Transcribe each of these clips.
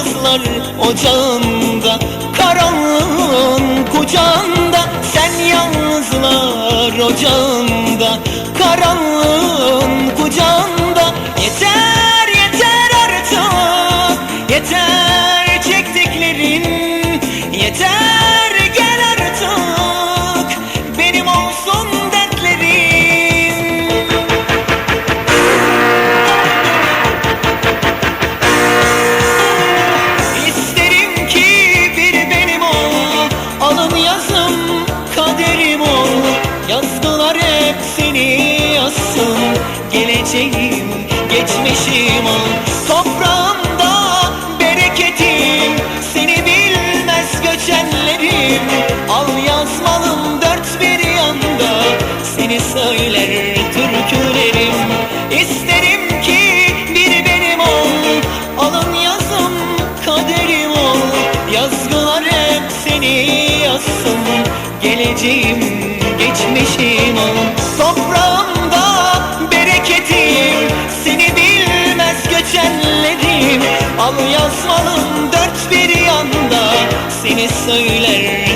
yazmalar ocağında Karanlığın kucağında. Sen yalnızlar ocağında Karanlığın Yazdılar hep seni yazsın. Geleceğim geçmişim ol Toprağımda bereketim. Seni bilmez göçenlerim. Al yazmalım dört bir yanda. Seni söyler türkülerim. İsterim ki bir benim ol. Alın yazım kaderim ol. Yazgılar hep seni yazsın. Geleceğim geçmişim. Ol Toprağımda bereketim Seni bilmez göçenlerim. Al yazmalım dört bir yanda Seni söyler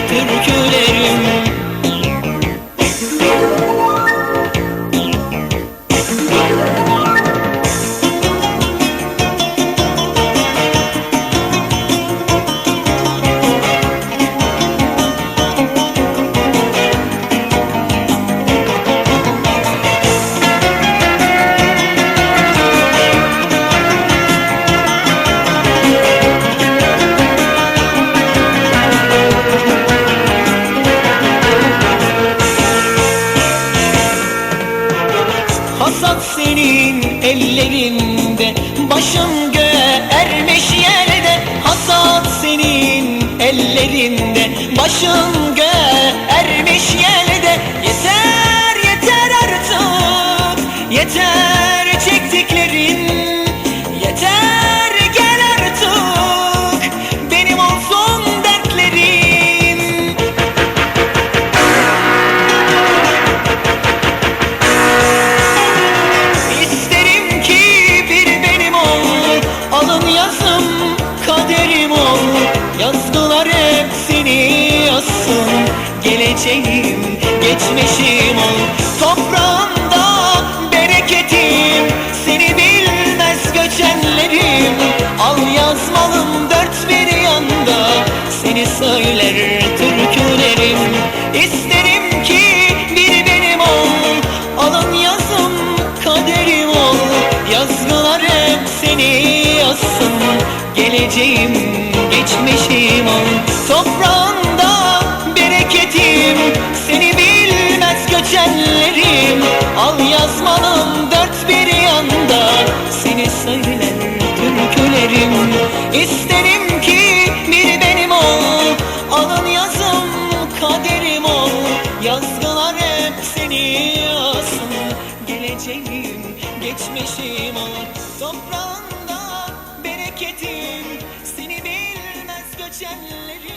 senin ellerinde. Başın göğe ermiş yerde Hasat senin ellerinde. Başın göğe Geleceğim geçmişim ol. Toprağında bereketim Seni bilmez göçenlerim. Al yazmalım dört bir yanda Seni söyler türkülerim. İsterim ki bir benim ol Alın yazım kaderim ol. Yazgılar hep seni yazsın Geleceğim geçmişim ol. Toprağında bereketim cenneleri